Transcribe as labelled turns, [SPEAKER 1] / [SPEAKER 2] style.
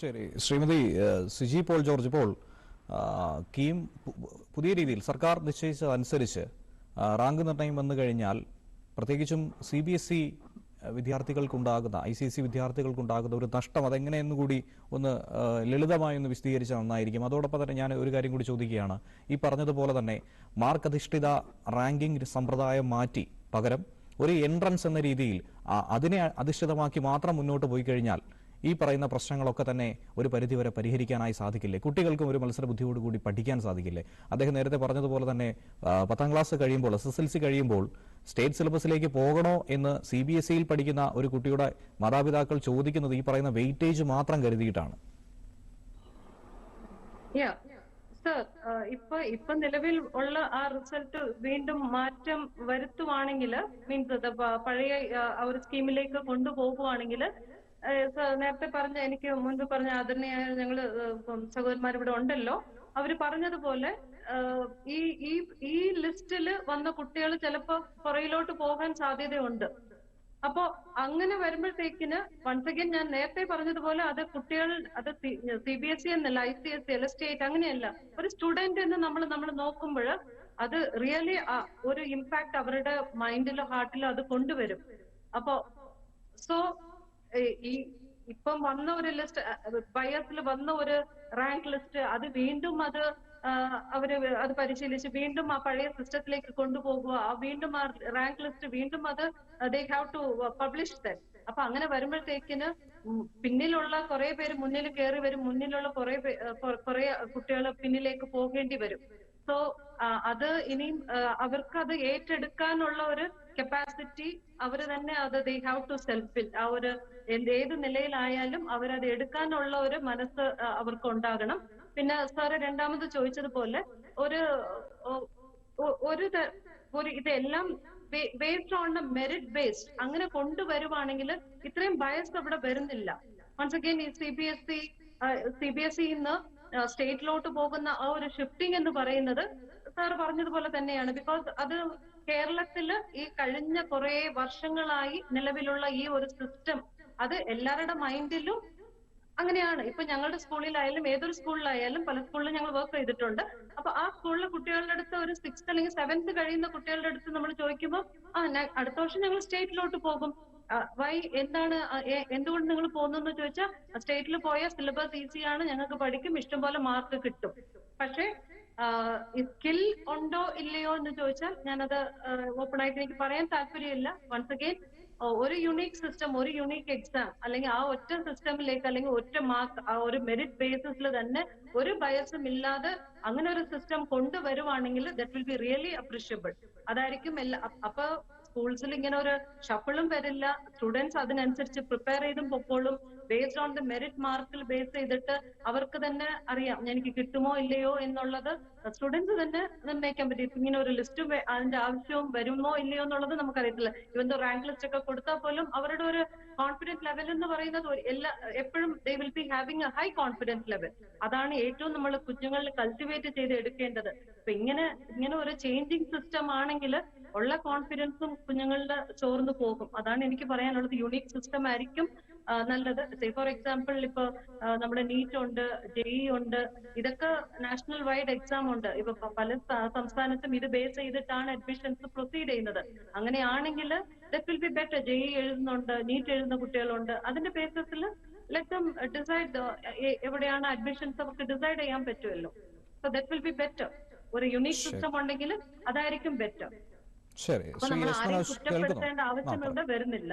[SPEAKER 1] ശരി. Shrimati Siji Paul George Paul KEAM പുതിയ രീതിയിൽ സർക്കാർ നിശ്ചയിച്ചതനുസരിച്ച് റാങ്ക് നിർണയം വന്നു കഴിഞ്ഞാൽ പ്രത്യേകിച്ചും സി ബി എസ് ഇ വിദ്യാർത്ഥികൾക്കുണ്ടാകുന്ന ഐ സി ഇ വിദ്യാർത്ഥികൾക്കുണ്ടാകുന്ന ഒരു നഷ്ടം അതെങ്ങനെയെന്ന് കൂടി ഒന്ന് ലളിതമായി ഒന്ന് വിശദീകരിച്ചാൽ നന്നായിരിക്കും. അതോടൊപ്പം തന്നെ ഞാൻ ഒരു കാര്യം കൂടി ചോദിക്കുകയാണ്. ഈ പറഞ്ഞതുപോലെ തന്നെ മാർക്ക് അധിഷ്ഠിത റാങ്കിംഗ് സമ്പ്രദായം മാറ്റി പകരം ഒരു എൻട്രൻസ് എന്ന രീതിയിൽ അതിനെ അധിഷ്ഠിതമാക്കി മാത്രം മുന്നോട്ട് പോയി കഴിഞ്ഞാൽ ഈ പറയുന്ന പ്രശ്നങ്ങളൊക്കെ തന്നെ ഒരു പരിധിവരെ പരിഹരിക്കാനായി സാധിക്കില്ലേ? കുട്ടികൾക്കും ഒരു മത്സര ബുദ്ധിയോടുകൂടി പഠിക്കാൻ സാധിക്കില്ലേ? അദ്ദേഹം നേരത്തെ പറഞ്ഞതുപോലെ തന്നെ പത്താം ക്ലാസ് കഴിയുമ്പോൾ എസ് എസ് എൽ സി കഴിയുമ്പോൾ സ്റ്റേറ്റ് സിലബസിലേക്ക് പോകണോ എന്ന് സി ബി എസ് ഇയിൽ പഠിക്കുന്ന ഒരു കുട്ടിയുടെ മാതാപിതാക്കൾ ചോദിക്കുന്നത് ഈ പറയുന്ന വെയിറ്റേജ് മാത്രം കരുതിയിട്ടാണ്.
[SPEAKER 2] ഇപ്പൊ ഇപ്പൊ നിലവിൽ ഉള്ള ആ റിസൾട്ട് വീണ്ടും മാറ്റം വരുത്തുവാണെങ്കിൽ മീൻസ് പഴയ ആ, ഒരു സ്കീമിലേക്ക് കൊണ്ടുപോകുവാണെങ്കിൽ നേരത്തെ പറഞ്ഞ എനിക്ക് മുൻപ് പറഞ്ഞ ആദരണീയായ ഞങ്ങൾ സഹോദരന്മാർ ഇവിടെ ഉണ്ടല്ലോ. അവർ പറഞ്ഞതുപോലെ ഈ ഈ ഈ ലിസ്റ്റിൽ വന്ന കുട്ടികൾ ചിലപ്പോ പുറയിലോട്ട് പോകാൻ സാധ്യതയുണ്ട്. അപ്പോ അങ്ങനെ വരുമ്പോഴത്തേക്കിന് വൺസ് അഗൈൻ ഞാൻ നേരത്തെ പറഞ്ഞതുപോലെ അത് കുട്ടികൾ അത് സി ബി എസ് ഇ എന്നല്ല I C S C L state അങ്ങനെയല്ല. ഒരു സ്റ്റുഡന്റ് എന്ന് നമ്മൾ നമ്മൾ നോക്കുമ്പോൾ അത് റിയലി ഒരു ഇമ്പാക്ട് അവരുടെ മൈൻഡിലോ ഹാർട്ടിലോ അത് കൊണ്ടുവരും. അപ്പോ സോ ഈ ഇപ്പം വന്ന ഒരു ലിസ്റ്റ് ബയസിൽ വന്ന ഒരു റാങ്ക് ലിസ്റ്റ് അത് വീണ്ടും അത് അവർ അത് പരിശീലിച്ച് വീണ്ടും ആ പഴയ സിസ്റ്റത്തിലേക്ക് കൊണ്ടുപോകുക ആ വീണ്ടും ആ റാങ്ക് ലിസ്റ്റ് വീണ്ടും അത് they have to publish then അപ്പൊ അങ്ങനെ വരുമ്പോഴത്തേക്കിന് പിന്നിലുള്ള കുറെ പേര് മുന്നിൽ കയറി വരും മുന്നിലുള്ള കുറെ കുറെ കുട്ടികൾ പിന്നിലേക്ക് പോകേണ്ടി വരും. സോ അത് ഇനിയും അവർക്ക് അത് ഏറ്റെടുക്കാനുള്ള ഒരു കപ്പാസിറ്റി അവർ തന്നെ അത് ദേ ഹാവ് ടു സെൽഫിൽ ആ ഒരു എന്ത് ഏത് നിലയിലായാലും അവരത് എടുക്കാനുള്ള ഒരു മനസ്സ് അവർക്ക് ഉണ്ടാകണം പിന്നെ സാറ് രണ്ടാമത് ചോദിച്ചതുപോലെ ഒരു ഒരു ഒരു ഇതെല്ലാം based on the merit based അങ്ങനെ കൊണ്ടുവരുവാണെങ്കിൽ ഇത്രയും ബയസ് അവിടെ വരുന്നില്ല. വൺസ് അഗൈൻ ഈ C B S E C B S ഇന്ന് സ്റ്റേറ്റിലോട്ട് പോകുന്ന ആ ഒരു ഷിഫ്റ്റിംഗ് എന്ന് പറയുന്നത് സാർ പറഞ്ഞതുപോലെ തന്നെയാണ്. ബിക്കോസ് അത് കേരളത്തിൽ ഈ കഴിഞ്ഞ കുറെ വർഷങ്ങളായി നിലവിലുള്ള ഈ ഒരു സിസ്റ്റം അത് എല്ലാവരുടെ മൈൻഡിലും അങ്ങനെയാണ്. ഇപ്പൊ ഞങ്ങളുടെ സ്കൂളിലായാലും ഏതൊരു സ്കൂളിലായാലും പല സ്കൂളിലും ഞങ്ങൾ വർക്ക് ചെയ്തിട്ടുണ്ട്. അപ്പൊ ആ സ്കൂളിലെ കുട്ടികളുടെ അടുത്ത് ഒരു സിക്സ്ത് അല്ലെങ്കിൽ സെവൻത് കഴിയുന്ന കുട്ടികളുടെ അടുത്ത് നമ്മൾ ചോദിക്കുമ്പോൾ ആ അടുത്ത വർഷം ഞങ്ങൾ സ്റ്റേറ്റിലോട്ട് പോകും. വൈ എന്താണ് എന്തുകൊണ്ട് നിങ്ങൾ പോകുന്നെന്ന് ചോദിച്ചാൽ സ്റ്റേറ്റിൽ പോയ സിലബസ് ഈസിയാണ് ഞങ്ങൾക്ക് പഠിക്കും ഇഷ്ടം പോലെ മാർക്ക് കിട്ടും. പക്ഷേ സ്കിൽ ഉണ്ടോ ഇല്ലയോ എന്ന് ചോദിച്ചാൽ ഞാനത് ഓപ്പൺ ആയിട്ട് എനിക്ക് പറയാൻ താല്പര്യമില്ല. വൺസ് അഗെയിൻ ഒരു യുണീക് സിസ്റ്റം ഒരു യുണീക് എക്സാം അല്ലെങ്കിൽ ആ ഒറ്റ സിസ്റ്റമിലേക്ക് അല്ലെങ്കിൽ ഒറ്റ മാർക്ക് ആ ഒരു മെറിറ്റ് ബേസിസിൽ തന്നെ ഒരു ബയസും ഇല്ലാതെ അങ്ങനെ ഒരു system കൊണ്ടുവരുവാണെങ്കിൽ that will be really appreciable അതായിരിക്കും എല്ലാ അപ്പൊ സ്കൂൾസിൽ ഇങ്ങനെ ഒരു ഷഫിളും വരില്ല. സ്റ്റുഡൻസ് അതിനനുസരിച്ച് പ്രിപ്പയർ ചെയ്തും പൊക്കോളും. ബേസ്ഡ് ഓൺ ദ മെറിറ്റ് മാർക്കിൽ ബേസ് ചെയ്തിട്ട് അവർക്ക് തന്നെ അറിയാം എനിക്ക് കിട്ടുമോ ഇല്ലയോ എന്നുള്ളത് സ്റ്റുഡൻസ് തന്നെ നിർണയിക്കാൻ പറ്റും. ഇങ്ങനെ ഒരു ലിസ്റ്റ് അതിന്റെ ആവശ്യവും വരുമോ ഇല്ലയോ എന്നുള്ളത് നമുക്കറിയത്തില്ല. ഇവൻ റാങ്ക് ലിസ്റ്റ് ഒക്കെ കൊടുത്താൽ പോലും അവരുടെ ഒരു കോൺഫിഡൻസ് ലെവൽ എന്ന് പറയുന്നത് എല്ലാ എപ്പോഴും they will be having a high confidence level അതാണ് ഏറ്റവും നമ്മൾ കുഞ്ഞുങ്ങളിൽ കൾട്ടിവേറ്റ് ചെയ്ത് എടുക്കേണ്ടത്. അപ്പൊ ഇങ്ങനെ ഇങ്ങനെ ഒരു ചേഞ്ചിങ് സിസ്റ്റം ആണെങ്കിൽ ഉള്ള കോൺഫിഡൻസും കുഞ്ഞുങ്ങളുടെ ചോർന്നു പോകും. അതാണ് എനിക്ക് പറയാനുള്ളത്. യുണീക് സിസ്റ്റം ആയിരിക്കും നല്ലത്. ഫോർ എക്സാമ്പിൾ ഇപ്പൊ നമ്മുടെ നീറ്റ് ഉണ്ട് ജെഇ ഉണ്ട് ഇതൊക്കെ നാഷണൽ വൈഡ് എക്സാം ഉണ്ട്. ഇപ്പൊ പല സംസ്ഥാനത്തും ഇത് ബേസ് ചെയ്തിട്ടാണ് അഡ്മിഷൻസ് പ്രൊസീഡ് ചെയ്യുന്നത്. അങ്ങനെയാണെങ്കിൽ that will be better JEE എഴുതുന്നുണ്ട് നീറ്റ് എഴുതുന്ന കുട്ടികളുണ്ട്. അതിന്റെ ബേസിസിൽ ലെറ്റ് ഡിസൈഡ് എവിടെയാണ് അഡ്മിഷൻസ് അവർക്ക് ഡിസൈഡ് ചെയ്യാൻ പറ്റുമല്ലോ. So that will be better ഒരു യുണീക് സിസ്റ്റം ഉണ്ടെങ്കിൽ അതായിരിക്കും ബെറ്റർ
[SPEAKER 1] ശരി. ശ്രീ
[SPEAKER 2] ആരെയും
[SPEAKER 1] കേൾക്കുന്നു.
[SPEAKER 2] വരുന്നില്ല.